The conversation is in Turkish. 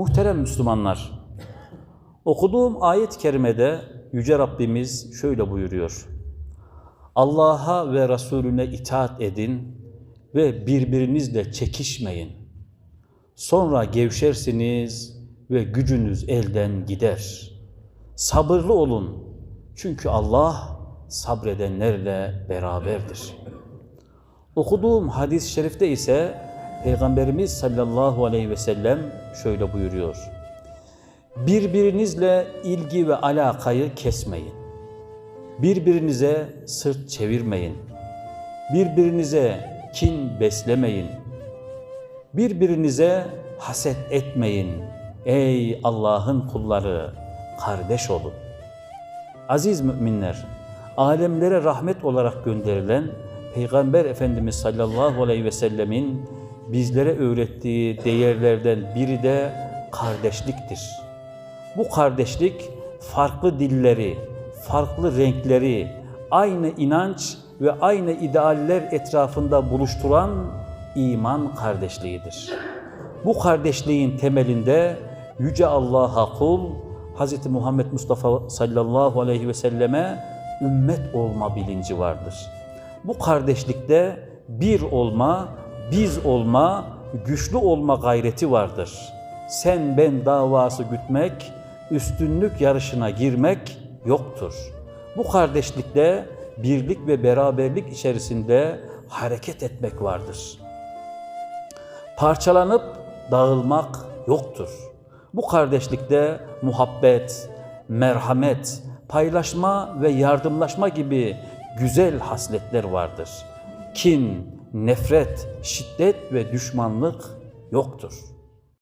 Muhterem Müslümanlar, okuduğum ayet-i kerimede Yüce Rabbimiz şöyle buyuruyor. Allah'a ve Resulüne itaat edin ve birbirinizle çekişmeyin. Sonra gevşersiniz ve gücünüz elden gider. Sabırlı olun çünkü Allah sabredenlerle beraberdir. Okuduğum hadis-i şerifte ise Peygamberimiz sallallahu aleyhi ve sellem şöyle buyuruyor. Birbirinizle ilgi ve alakayı kesmeyin. Birbirinize sırt çevirmeyin. Birbirinize kin beslemeyin. Birbirinize haset etmeyin. Ey Allah'ın kulları, kardeş olun. Aziz müminler, alemlere rahmet olarak gönderilen Peygamber Efendimiz sallallahu aleyhi ve sellemin bizlere öğrettiği değerlerden biri de kardeşliktir. Bu kardeşlik farklı dilleri, farklı renkleri, aynı inanç ve aynı idealler etrafında buluşturan iman kardeşliğidir. Bu kardeşliğin temelinde Yüce Allah'a kul, Hz. Muhammed Mustafa sallallahu aleyhi ve selleme ümmet olma bilinci vardır. Bu kardeşlikte bir olma, biz olma, güçlü olma gayreti vardır. Sen ben davası gütmek, üstünlük yarışına girmek yoktur. Bu kardeşlikte birlik ve beraberlik içerisinde hareket etmek vardır. Parçalanıp dağılmak yoktur. Bu kardeşlikte muhabbet, merhamet, paylaşma ve yardımlaşma gibi güzel hasletler vardır. Kin, nefret, şiddet ve düşmanlık yoktur.